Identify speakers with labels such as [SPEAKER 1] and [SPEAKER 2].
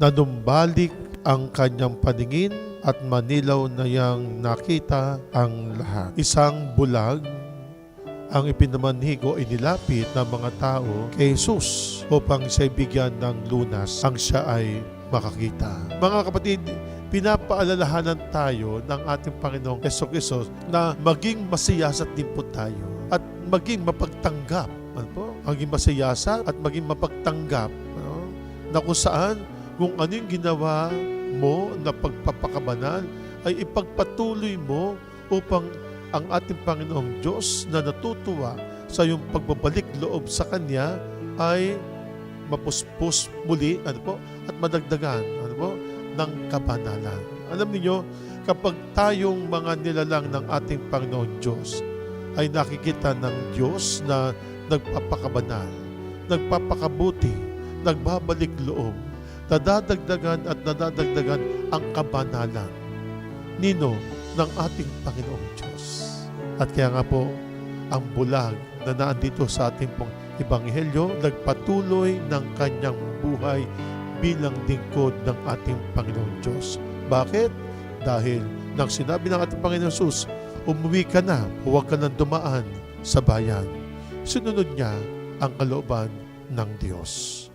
[SPEAKER 1] nanumbalik ang kanyang paningin at manilaw na yang nakita ang lahat. Isang bulag ang ipinamanhig o inilapit ng mga tao kay Jesus upang siya'y bigyan ng lunas ang siya ay makakita. Mga kapatid, pinapaalalahanan tayo ng ating Panginoong Yeso Kristo na maging masiyasat din po tayo at maging mapagtanggap. Ano po? Maging masiyasat at maging mapagtanggap ano? na kung saan kung ano yung ginawa mo na pagpapakabanal ay ipagpatuloy mo upang ang ating Panginoong Diyos na natutuwa sa iyong pagbabalik loob sa Kanya ay mapuspos muli ano po, at madagdagan ano po, ng kabanalan. Alam niyo kapag tayong mga nilalang ng ating Panginoon Diyos ay nakikita ng Diyos na nagpapakabanal, nagpapakabuti, nagbabalik loob, nadadagdagan at nadadagdagan ang kabanalan nino ng ating Panginoong Diyos. At kaya nga po, ang bulag na naandito sa ating pong Ebanghelyo, nagpatuloy ng kanyang buhay bilang lingkod ng ating Panginoong Diyos. Bakit? Dahil nang sinabi ng ating Panginoon Jesus, umuwi ka na, huwag ka nang dumaan sa bayan. Sinunod niya ang kalooban ng Diyos.